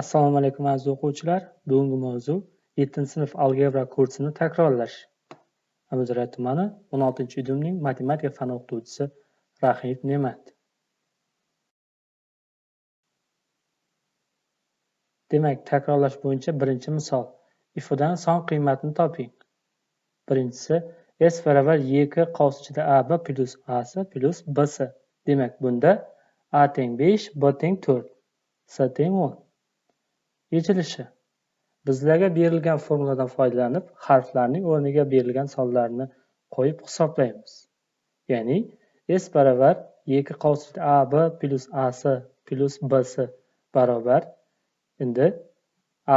Assalomu alaykum aziz o'quvchilar. Bugungi mavzu 7-sinf algebra kursini takrorlash. Abuzaryat tumani 16-uydumning matematika fani o'qituvchisi Rahib Ne'mat. Demak, takrorlash bo'yicha birinchi misol. Ifodan son qiymatini toping. Birinchisi s baravar yk qavs ichida ab plus AC plus BC. Demak, bunda a teng 5, b teng 4, C teng 10. Yechilishi. Bizlarga berilgan formuladan foydalanib, harflarning o'rniga berilgan sonlarni qo'yib hisoblaymiz. Ya'ni s baravar yk qavs ichida ab plus as plus bs barobar endi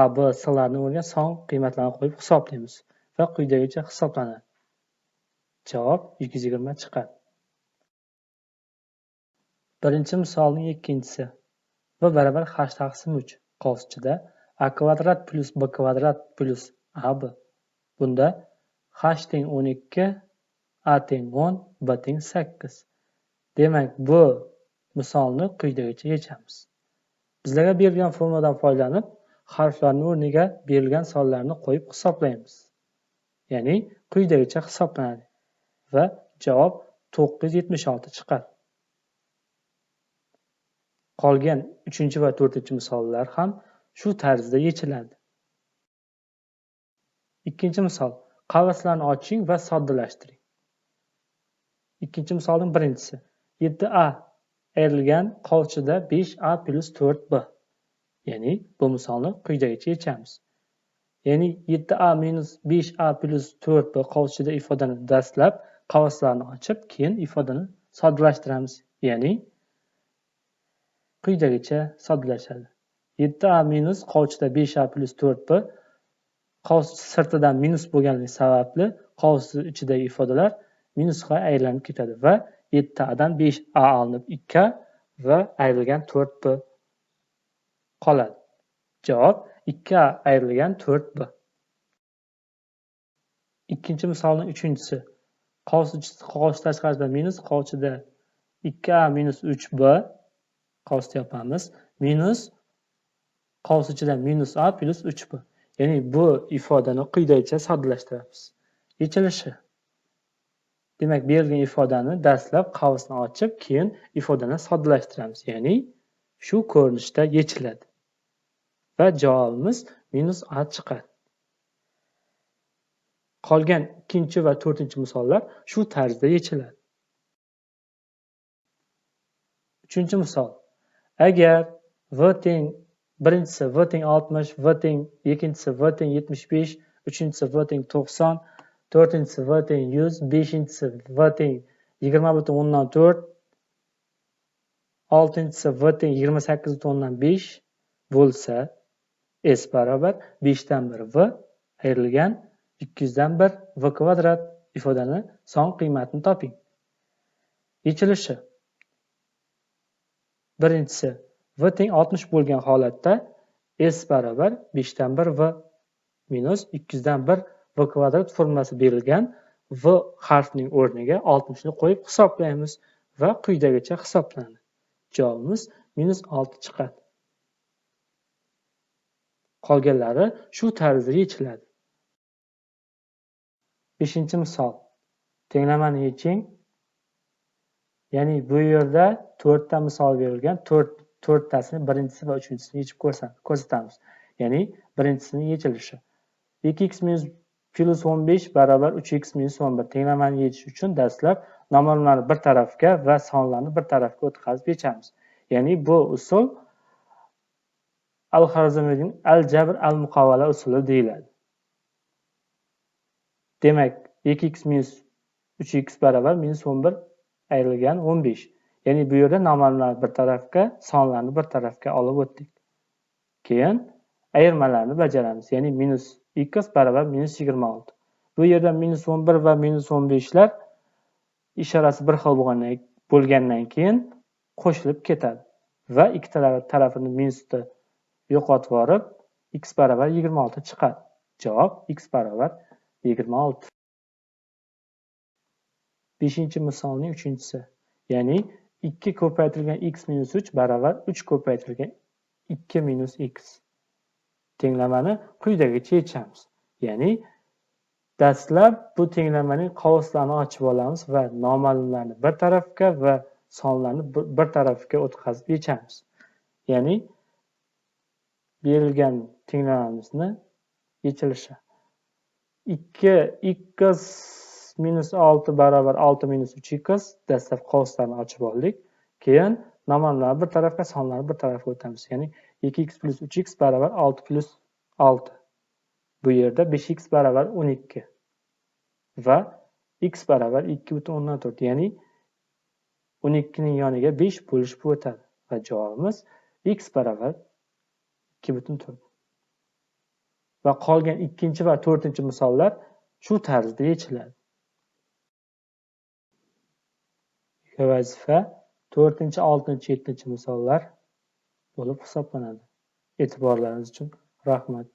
ab slarni o'rniga son qiymatlarini qo'yib hisoblaymiz va quyidagicha hisoblanadi. Javob 220 chiqadi. Birinchi misolning ikkinchisi. va baravar h taqsim 3 qavs a kvadrat plus b kvadrat plus ab. Bunda h teng 12, a teng 10, b teng 8. Demak, bu misolni quyidagicha yechamiz. Bizlarga berilgan formuladan foydalanib, harflarni o'rniga berilgan sonlarni qo'yib hisoblaymiz. Ya'ni quyidagicha hisoblanadi va javob 976 chiqadi. Qolgan 3 va 4 misollar ham shu tarzda yechiladi. Ikkinchi misol. Qavslarni oching va soddalashtiring. Ikkinchi misolning birinchisi. 7a ayrilgan qovchida 5a plus 4b. Ya'ni bu misolni quyidagicha yechamiz. Ya'ni 7a minus 5a plus 4b qovchida ifodani dastlab qavslarni ochib, keyin ifodani soddalashtiramiz. Ya'ni quyidagicha soddalashadi. 7a minus qovchida 5a plus 4b qavs sirtidan minus bo'lganligi sababli qavs ichidagi ifodalar minusga aylanib ketadi va 7adan 5a olinib 2a va ayrilgan 4b qoladi. Javob 2a ayrilgan 4b. Ikkinchi misolning uchinchisi. Qavs qavs tashqarisida minus qavchida 2a minus 3b qavsni yopamiz. Minus qavs ichida minus a plus 3b. Ya'ni bu ifodani quyidagicha soddalashtiramiz. Yechilishi. Demak, berilgan ifodani dastlab qavsni ochib, keyin ifodani soddalashtiramiz. Ya'ni shu ko'rinishda yechiladi. Va javobimiz minus a chiqadi. Qolgan ikkinchi va to'rtinchi misollar shu tarzda yechiladi. Uchinchi misol. Agar v teng birinchisi v teng 60, v teng ikkinchisi v teng 75, uchinchisi v teng 90, to'rtinchisi v teng 100, beshinchisi v teng 20.4, oltinchisi v teng 28.5 bo'lsa, s barobar 5 dan 1 v ayrilgan 200 dan 1 v kvadrat ifodani son qiymatini toping. Yechilishi. Birinchisi v teng 60 bo'lgan holatda s barobar 5 dan 1 v minus 200 dan 1 v kvadrat formulasi berilgan v harfining o'rniga 60 ni qo'yib hisoblaymiz va quyidagicha hisoblanadi. Javobimiz minus 6 chiqadi. Qolganlari shu tarzda yechiladi. Beshinchi misol. Tenglamani yeching. Ya'ni bu yerda 4 ta misol berilgan. 4 to'rttasini birinchisi va uchinchisini yechib ko'rsatamiz. Ya'ni birinchisini yechilishi. 2x minus plus 15 barobar 3x minus 11 tenglamani yechish uchun dastlab nomlarni bir tarafga va sonlarni bir tarafga o'tkazib yechamiz. Ya'ni bu usul Al-Xorazmiyning al-jabr al-muqovala usuli deyiladi. Demak, 2x minus 3x barobar minus 11 ayrilgan 15. Ya'ni bu yerda nomallarni bir tarafga, sonlarni bir tarafga olib o'tdik. Keyin ayirmalarni bajaramiz. Ya'ni minus x barobar minus 26. Bu yerda minus 11 va minus 15lar ishorasi bir xil bo'lgandan bo'lgandan keyin qo'shilib ketadi va ikkita tarafini minusda yo'qotib yuborib x barobar 26 chiqadi. Javob x barobar 26. Beshinchi misolning uchinchisi. Ya'ni 2 ko'paytirilgan x minus 3 barobar 3 ko'paytirilgan 2 minus x. tenglamani quyidagicha yechamiz ya'ni dastlab bu tenglamaning qovuslarini ochib olamiz va noma'lumlarni bir tarafga va sonlarni bir tarafga o'tkazib yechamiz ya'ni berilgan tenglamamizni yechilishi ikki x minus olti barobar olti minus uch x dastlab qovuslarni ochib oldik. Keyin noma'lumlarni bir tarafga sonlarni bir tarafga o'tamiz. Ya'ni ikki x plyus uch x barobar olti plyus olti. Bu yerda besh x barobar o'n ikki va x barobar ikki butun o'ndan to'rt. Ya'ni o'n ikkining yoniga besh bo'lishib o'tadi. Va javobimiz x barobar ikki butun to'rt. Va qolgan ikkinchi va to'rtinchi misollar shu tarzda yechiladi. Vazifa to'rtinchi oltinchi yettinchi misollar bo'lib hisoblanadi. E'tiborlaringiz uchun rahmat.